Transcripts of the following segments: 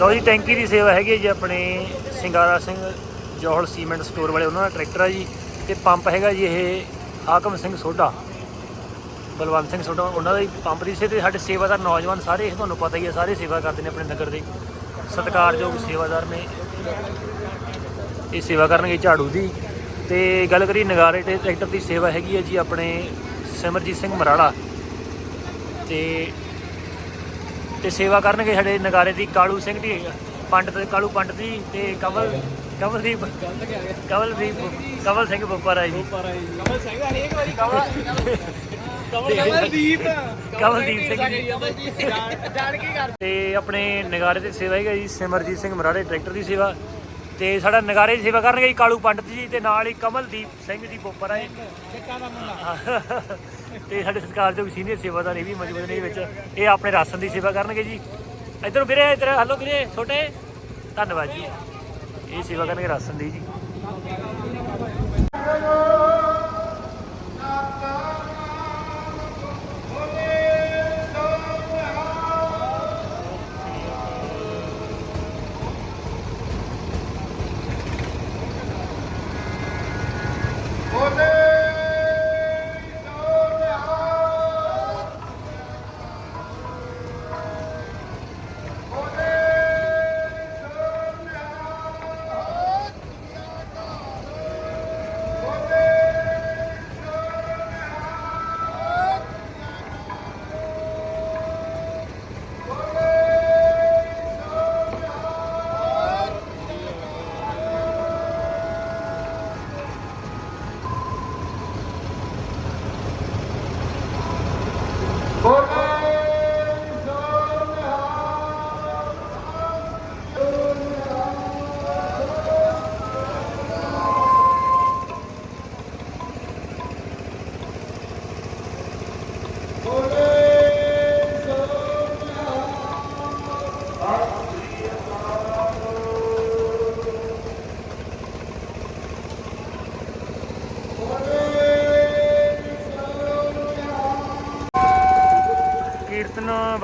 ਲਓ ਜੀ, ਟੈਂਕੀ ਦੀ ਸੇਵਾ ਹੈਗੀ ਹੈ ਜੀ ਆਪਣੇ ਸਿੰਗਾਰਾ ਸਿੰਘ ਜੋਹਲ ਸੀਮੈਂਟ ਸਟੋਰ ਵਾਲੇ, ਉਹਨਾਂ ਦਾ ਟਰੈਕਟਰ ਆ ਜੀ। ਤੇ ਪੰਪ ਹੈਗਾ ਜੀ ਇਹ ਆਕਮ ਸਿੰਘ ਸੋਢਾ, ਬਲਵੰਤ ਸਿੰਘ ਸੋਢਾ, ਉਹਨਾਂ ਦਾ ਹੀ ਪੰਪ ਦੀ ਸੇ ਤੇ ਸਾਡੇ ਸੇਵਾਦਾਰ ਨੌਜਵਾਨ ਸਾਰੇ, ਇਹ ਤੁਹਾਨੂੰ ਪਤਾ ਹੀ ਹੈ, ਸਾਰੇ ਸੇਵਾ ਕਰਦੇ ਨੇ ਆਪਣੇ ਨਗਰ ਦੇ। ਸਤਿਕਾਰਯੋਗ ਸੇਵਾਦਾਰ ਨੇ। ਇਹ ਸੇਵਾ ਕਰਨਗੇ ਝਾੜੂ ਦੀ। ਤੇ ਗੱਲ ਕਰੀ ਨਗਾਰੇ ਤੇ ਟਰੈਕਟਰ ਦੀ ਸੇਵਾ ਹੈਗੀ ਹੈ ਜੀ ਆਪਣੇ ਸਿਮਰਜੀਤ ਸਿੰਘ ਮਰਾੜਾ ਤੇ ਤੇ ਸੇਵਾ ਕਰਨਗੇ ਸਾਡੇ ਨਗਾਰੇ ਦੀ ਕਾਲੂ ਸਿੰਘ ਦੀ ਪੰਡਤ ਕਾਲੂ ਪੰਡਤ ਜੀ ਤੇ ਕਮਲ ਕਮਲਦੀਪ ਕਮਲਦੀਪ ਕਮਲ ਸਿੰਘ ਬੱਪਰ ਜੀ। ਕਮਲ ਸਿੰਘ ਹਰੇਕ ਵਾਰੀ ਕਮਲ ਕਮਲਦੀਪ ਕਮਲਦੀਪ ਸਿੰਘ ਜੀ। ਜਾਣ ਕੇ ਕਰ ਤੇ ਆਪਣੇ ਨਗਾਰੇ ਦੀ ਸੇਵਾ ਹੈਗਾ ਜੀ ਸਿਮਰਜੀਤ ਸਿੰਘ ਮਰਾੜੇ ਟਰੈਕਟਰ ਦੀ ਸੇਵਾ। ਤੇ ਸਾਡਾ ਨਗਾਰੇ ਦੀ ਸੇਵਾ ਕਰਨਗੇ ਜੀ, ਕਾਲੂ ਪੰਡਤ ਜੀ ਤੇ ਨਾਲ ਹੀ ਕਮਲਦੀਪ ਸਿੰਘ ਜੀ ਬੱਪਰ ਆ ਜੀ। ਕਿੱਕਾ ਦਾ ਮੁੰਡਾ ਤੇ ਸਾਡੇ ਸਤਿਕਾਰਯੋਗ ਸੀਨੀਅਰ ਸੇਵਾਦਾਰ ਇਹ ਵੀ ਮੌਜੂਦ ਨੇ ਵਿੱਚ। ਇਹ ਆਪਣੇ ਰਾਸ਼ਨ ਦੀ ਸੇਵਾ ਕਰਨਗੇ ਜੀ। ਇਧਰ ਵੀਰੇ, ਇਧਰ ਹਲੋ ਵੀਰੇ, ਛੋਟੇ। ਧੰਨਵਾਦ ਜੀ। ਇਹ ਸੇਵਾ ਕਰਨਗੇ ਰਾਸ਼ਨ ਦੀ ਜੀ।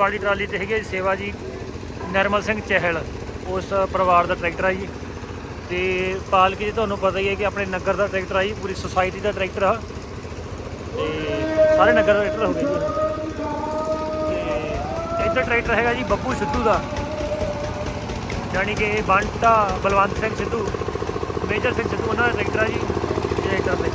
ਵਾਲੀ ਟਰਾਲੀ ਤੇ ਹੈਗੇ ਹੈ ਜੀ, ਸੇਵਾ ਜੀ, ਨਰਮਲ ਸਿੰਘ ਚਹਿਲ, ਉਸ ਪਰਿਵਾਰ ਦਾ ਟਰੈਕਟਰ ਆ ਜੀ। ਤੇ ਪਾਲਕੀ ਜੀ, ਤੁਹਾਨੂੰ ਪਤਾ ਹੀ ਹੈ ਕਿ ਆਪਣੇ ਨਗਰ ਦਾ ਟਰੈਕਟਰ ਆ ਜੀ, ਪੂਰੀ ਸੁਸਾਇਟੀ ਦਾ ਟਰੈਕਟਰ ਆ। ਤੇ ਸਾਰੇ ਨਗਰ ਦਾ ਟਰੈਕਟਰ ਹੋ ਗਿਆ ਜੀ। ਤੇ ਇੱਧਰ ਟਰੈਕਟਰ ਹੈਗਾ ਜੀ, ਬੱਬੂ ਸਿੱਧੂ ਦਾ। ਯਾਨੀ ਕਿ ਬੰਟਾ ਬਲਵੰਤ ਸਿੰਘ ਸਿੱਧੂ, ਮੇਜਰ ਸਿੰਘ ਸਿੱਧੂ, ਉਹਨਾਂ ਦਾ ਟਰੈਕਟਰ ਆ ਜੀ ਟਰੈਕਟਰ ਤੇ।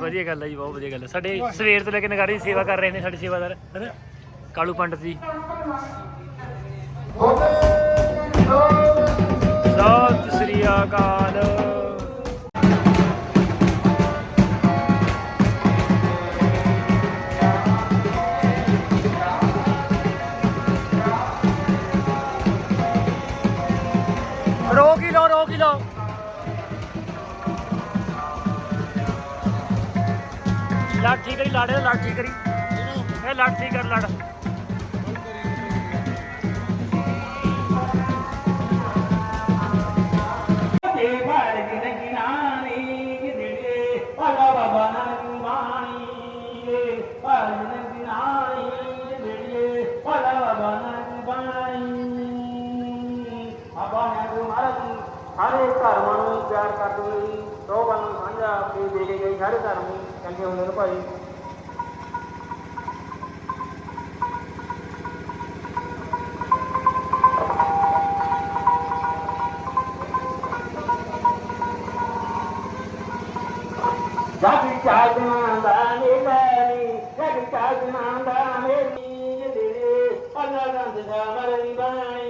ਵਧੀਆ ਗੱਲ ਹੈ ਜੀ, ਬਹੁਤ ਵਧੀਆ ਗੱਲ ਹੈ। ਸਾਡੇ ਸਵੇਰ ਤੋਂ ਲੈ ਕੇ ਨਗਾਰੇ ਦੀ ਸੇਵਾ ਕਰ ਰਹੇ ਨੇ ਸਾਡੇ ਸੇਵਾਦਾਰ, ਹੈਨਾ? ਕਾਲੂ ਪੰਡਤ ਜੀ। ਸਤਿ ਸ੍ਰੀ ਅਕਾਲ। ਲੜ ਠੀਕ ਕਰੀ, ਲਾੜੇ ਦਾ ਲੜ ਠੀਕ ਕਰੀ। ਇਹ ਲੜ ਠੀਕ ਕਰ, ਲੜ। ਤੇ ਭਾਰ ਬਾਬਾ ਨਾਨਕ ਬਾਣੀ ਰੇ ਭਾਰ ਗਿਨ ਗਿਨਾਨੀ ਬਾਬਾ ਨਾਨਕ ਬਾਣੀ ਆਬਾ ਨੇ ਧਰਮਾਂ ਨੂੰ ਪਿਆਰ ਕਰਦੇ ਹੋਏ ਦੋ ਬੰਨ ਸਾਂਝਾ ਆਪੇ ਦੇ ਗਈ ਸਾਰੇ ਧਰਮ ਨੂੰ। ڀائي سڄي چاچ مان دي باني سڄي ਦਾ ۾ ساري باني